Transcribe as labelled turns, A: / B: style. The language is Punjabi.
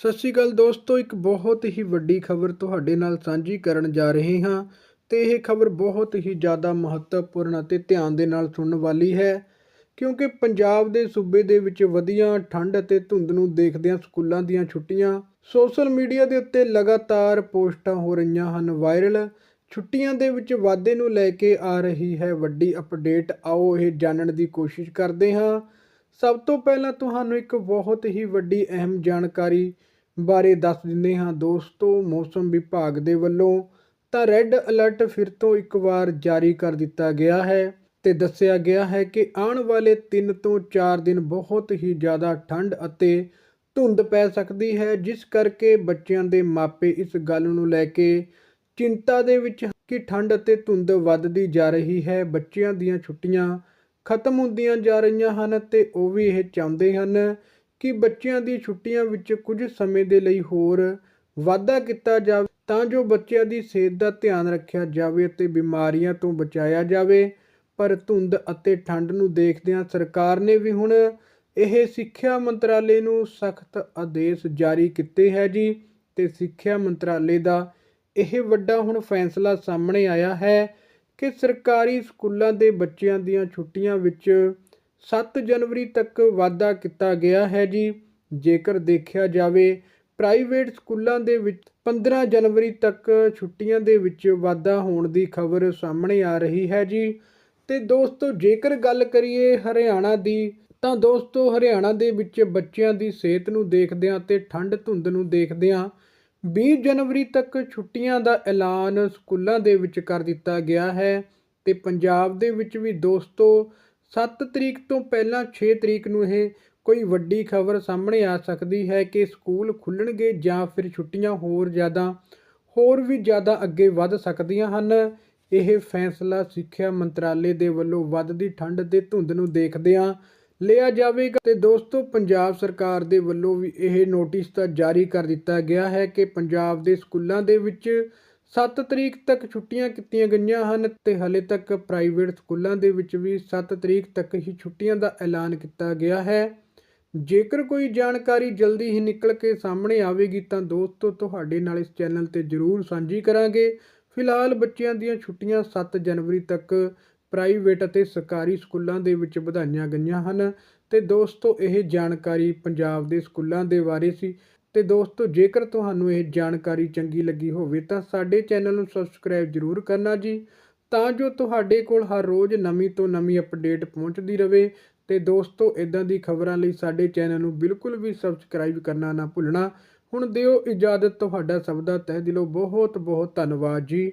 A: ਸਤਿ ਸ਼੍ਰੀ ਅਕਾਲ ਦੋਸਤੋ, ਇੱਕ ਬਹੁਤ ਹੀ ਵੱਡੀ ਖਬਰ ਤੁਹਾਡੇ ਨਾਲ ਸਾਂਝੀ ਕਰਨ ਜਾ ਰਹੇ ਹਾਂ ਤੇ ਇਹ ਖਬਰ ਬਹੁਤ ਹੀ ਜ਼ਿਆਦਾ ਮਹੱਤਵਪੂਰਨ ਅਤੇ ਧਿਆਨ ਦੇ ਨਾਲ ਸੁਣਨ ਵਾਲੀ ਹੈ ਕਿਉਂਕਿ ਪੰਜਾਬ ਦੇ ਸੂਬੇ ਦੇ ਵਿੱਚ ਵਧੀਆਂ ਠੰਡ ਅਤੇ ਧੁੰਦ ਨੂੰ ਦੇਖਦਿਆਂ ਸਕੂਲਾਂ ਦੀਆਂ ਛੁੱਟੀਆਂ, ਸੋਸ਼ਲ ਮੀਡੀਆ ਦੇ ਉੱਤੇ ਲਗਾਤਾਰ ਪੋਸਟਾਂ ਹੋ ਰਹੀਆਂ ਹਨ ਵਾਇਰਲ, ਛੁੱਟੀਆਂ ਦੇ ਵਿੱਚ ਵਾਧੇ ਨੂੰ ਲੈ ਕੇ ਆ ਰਹੀ ਹੈ ਵੱਡੀ ਅਪਡੇਟ। ਆਓ ਇਹ ਜਾਣਨ ਦੀ ਕੋਸ਼ਿਸ਼ ਕਰਦੇ ਹਾਂ। ਸਭ ਤੋਂ ਪਹਿਲਾਂ ਤੁਹਾਨੂੰ ਇੱਕ ਬਹੁਤ ਹੀ ਵੱਡੀ ਅਹਿਮ ਜਾਣਕਾਰੀ ਬਾਰੇ ਦੱਸ ਦਿੰਦੇ ਹਾਂ। ਦੋਸਤੋ, ਮੌਸਮ ਵਿਭਾਗ ਦੇ ਵੱਲੋਂ ਤਾਂ ਰੈੱਡ ਅਲਰਟ ਫਿਰ ਤੋਂ ਇੱਕ ਵਾਰ ਜਾਰੀ ਕਰ ਦਿੱਤਾ ਗਿਆ ਹੈ ਤੇ ਦੱਸਿਆ ਗਿਆ ਹੈ ਕਿ ਆਉਣ ਵਾਲੇ 3 ਤੋਂ 4 ਦਿਨ ਬਹੁਤ ਹੀ ਜ਼ਿਆਦਾ ਠੰਡ ਅਤੇ ਧੁੰਦ ਪੈ ਸਕਦੀ ਹੈ, ਜਿਸ ਕਰਕੇ ਬੱਚਿਆਂ ਦੇ ਮਾਪੇ ਇਸ ਗੱਲ ਨੂੰ ਲੈ ਕੇ ਚਿੰਤਾ ਦੇ ਵਿੱਚ ਕਿ ਠੰਡ ਅਤੇ ਧੁੰਦ ਵੱਧਦੀ ਜਾ ਰਹੀ ਹੈ। ਬੱਚਿਆਂ ਦੀਆਂ ਛੁੱਟੀਆਂ ਖਤਮ ਹੁੰਦੀਆਂ ਜਾ ਰਹੀਆਂ ਹਨ ਤੇ ਉਹ ਵੀ ਇਹ ਚਾਹੁੰਦੇ ਹਨ ਕਿ ਬੱਚਿਆਂ ਦੀ ਛੁੱਟੀਆਂ ਵਿੱਚ ਕੁਝ ਸਮੇਂ ਦੇ ਲਈ ਹੋਰ ਵਾਧਾ ਕੀਤਾ ਜਾਵੇ, ਤਾਂ ਜੋ ਬੱਚਿਆਂ ਦੀ ਸਿਹਤ ਦਾ ਧਿਆਨ ਰੱਖਿਆ ਜਾਵੇ ਅਤੇ ਬਿਮਾਰੀਆਂ ਤੋਂ ਬਚਾਇਆ ਜਾਵੇ। ਪਰ ਧੁੰਦ ਅਤੇ ਠੰਡ ਨੂੰ ਦੇਖਦਿਆਂ ਸਰਕਾਰ ਨੇ ਵੀ ਹੁਣ ਇਹ ਸਿੱਖਿਆ ਮੰਤਰਾਲੇ ਨੂੰ ਸਖਤ ਆਦੇਸ਼ ਜਾਰੀ ਕੀਤੇ ਹੈ ਜੀ ਤੇ ਸਿੱਖਿਆ ਮੰਤਰਾਲੇ ਦਾ ਇਹ ਵੱਡਾ ਹੁਣ ਫੈਸਲਾ ਸਾਹਮਣੇ ਆਇਆ ਹੈ ਕਿ ਸਰਕਾਰੀ ਸਕੂਲਾਂ ਦੇ ਬੱਚਿਆਂ ਦੀਆਂ ਛੁੱਟੀਆਂ ਵਿੱਚ ਸੱਤ ਜਨਵਰੀ ਤੱਕ ਵਾਧਾ ਕੀਤਾ ਗਿਆ ਹੈ ਜੀ। ਜੇਕਰ ਦੇਖਿਆ ਜਾਵੇ, ਪ੍ਰਾਈਵੇਟ ਸਕੂਲਾਂ ਦੇ ਵਿੱਚ 15 ਜਨਵਰੀ ਤੱਕ ਛੁੱਟੀਆਂ ਦੇ ਵਿੱਚ ਵਾਧਾ ਹੋਣ ਦੀ ਖਬਰ ਸਾਹਮਣੇ ਆ ਰਹੀ ਹੈ ਜੀ। ਤੇ ਦੋਸਤੋ, ਜੇਕਰ ਗੱਲ ਕਰੀਏ ਹਰਿਆਣਾ ਦੀ, ਤਾਂ ਦੋਸਤੋ, ਹਰਿਆਣਾ ਦੇ ਵਿੱਚ ਬੱਚਿਆਂ ਦੀ ਸਿਹਤ ਨੂੰ ਦੇਖਦਿਆਂ ਤੇ ਠੰਡ ਧੁੰਦ ਨੂੰ ਦੇਖਦਿਆਂ 20 ਜਨਵਰੀ ਤੱਕ ਛੁੱਟੀਆਂ ਦਾ ਐਲਾਨ ਸਕੂਲਾਂ ਦੇ ਵਿੱਚ ਕਰ ਦਿੱਤਾ ਗਿਆ ਹੈ ਤੇ ਪੰਜਾਬ ਦੇ ਵਿੱਚ ਵੀ ਦੋਸਤੋ 7 ਤਰੀਕ ਤੋਂ ਪਹਿਲਾਂ 6 ਤਰੀਕ ਨੂੰ ਇਹ ਕੋਈ ਵੱਡੀ ਖਬਰ ਸਾਹਮਣੇ ਆ ਸਕਦੀ ਹੈ ਕਿ ਸਕੂਲ ਖੁੱਲਣਗੇ ਜਾਂ ਫਿਰ ਛੁੱਟੀਆਂ ਹੋਰ ਜ਼ਿਆਦਾ, ਹੋਰ ਵੀ ਜ਼ਿਆਦਾ ਅੱਗੇ ਵੱਧ ਸਕਦੀਆਂ ਹਨ। ਇਹ ਫੈਸਲਾ ਸਿੱਖਿਆ ਮੰਤਰਾਲੇ ਦੇ ਵੱਲੋਂ ਵੱਧਦੀ ਠੰਡ ਤੇ ਧੁੰਦ ਨੂੰ ਦੇਖਦਿਆਂ ਲਿਆ ਜਾਵੇਗਾ ਤੇ ਦੋਸਤੋ, ਪੰਜਾਬ ਸਰਕਾਰ ਦੇ ਵੱਲੋਂ ਵੀ ਇਹ ਨੋਟਿਸ ਤਾਂ ਜਾਰੀ ਕਰ ਦਿੱਤਾ ਗਿਆ ਹੈ ਕਿ ਪੰਜਾਬ ਦੇ ਸਕੂਲਾਂ ਦੇ ਵਿੱਚ 7 ਤਰੀਕ ਤੱਕ ਛੁੱਟੀਆਂ ਕੀਤੀਆਂ ਗਈਆਂ ਹਨ ਤੇ ਹਲੇ ਤੱਕ ਪ੍ਰਾਈਵੇਟ ਸਕੂਲਾਂ ਦੇ ਵਿੱਚ ਵੀ 7 ਤਰੀਕ ਤੱਕ ਹੀ ਛੁੱਟੀਆਂ ਦਾ ਐਲਾਨ ਕੀਤਾ ਗਿਆ ਹੈ। ਜੇਕਰ ਕੋਈ ਜਾਣਕਾਰੀ ਜਲਦੀ ਹੀ ਨਿਕਲ ਕੇ ਸਾਹਮਣੇ ਆਵੇਗੀ ਤਾਂ ਦੋਸਤੋ, ਤੁਹਾਡੇ ਨਾਲ ਇਸ ਚੈਨਲ ਤੇ ਜ਼ਰੂਰ ਸਾਂਝੀ ਕਰਾਂਗੇ। ਫਿਲਹਾਲ ਬੱਚਿਆਂ ਦੀਆਂ ਛੁੱਟੀਆਂ 7 ਜਨਵਰੀ ਤੱਕ ਪ੍ਰਾਈਵੇਟ ਅਤੇ ਸਰਕਾਰੀ ਸਕੂਲਾਂ ਦੇ ਵਿੱਚ ਵਧਾਈਆਂ ਗਈਆਂ ਹਨ। ਅਤੇ ਦੋਸਤੋ, ਇਹ ਜਾਣਕਾਰੀ ਪੰਜਾਬ ਦੇ ਸਕੂਲਾਂ ਦੇ ਬਾਰੇ ਸੀ। ਅਤੇ ਦੋਸਤੋ, ਜੇਕਰ ਤੁਹਾਨੂੰ ਇਹ ਜਾਣਕਾਰੀ ਚੰਗੀ ਲੱਗੀ ਹੋਵੇ ਤਾਂ ਸਾਡੇ ਚੈਨਲ ਨੂੰ ਸਬਸਕ੍ਰਾਈਬ ਜ਼ਰੂਰ ਕਰਨਾ ਜੀ। ਤਾਂ ਜੋ ਤੁਹਾਡੇ ਕੋਲ ਹਰ ਰੋਜ਼ ਨਵੀਂ ਤੋਂ ਨਵੀਂ ਅਪਡੇਟ ਪਹੁੰਚਦੀ ਰਹੇ ਤੇ ਦੋਸਤੋ ਇਦਾਂ ਦੀ ਖਬਰਾਂ ਲਈ ਸਾਡੇ ਚੈਨਲ ਨੂੰ ਬਿਲਕੁਲ ਵੀ ਸਬਸਕ੍ਰਾਈਬ ਕਰਨਾ ਨਾ ਭੁੱਲਣਾ। ਹੁਣ ਦਿਓ ਇਜਾਜ਼ਤ ਤੁਹਾਡਾ ਸਭ ਦਾ। ਤਹਿ ਦਿਲੋਂ ਬਹੁਤ ਬਹੁਤ ਧੰਨਵਾਦ ਜੀ।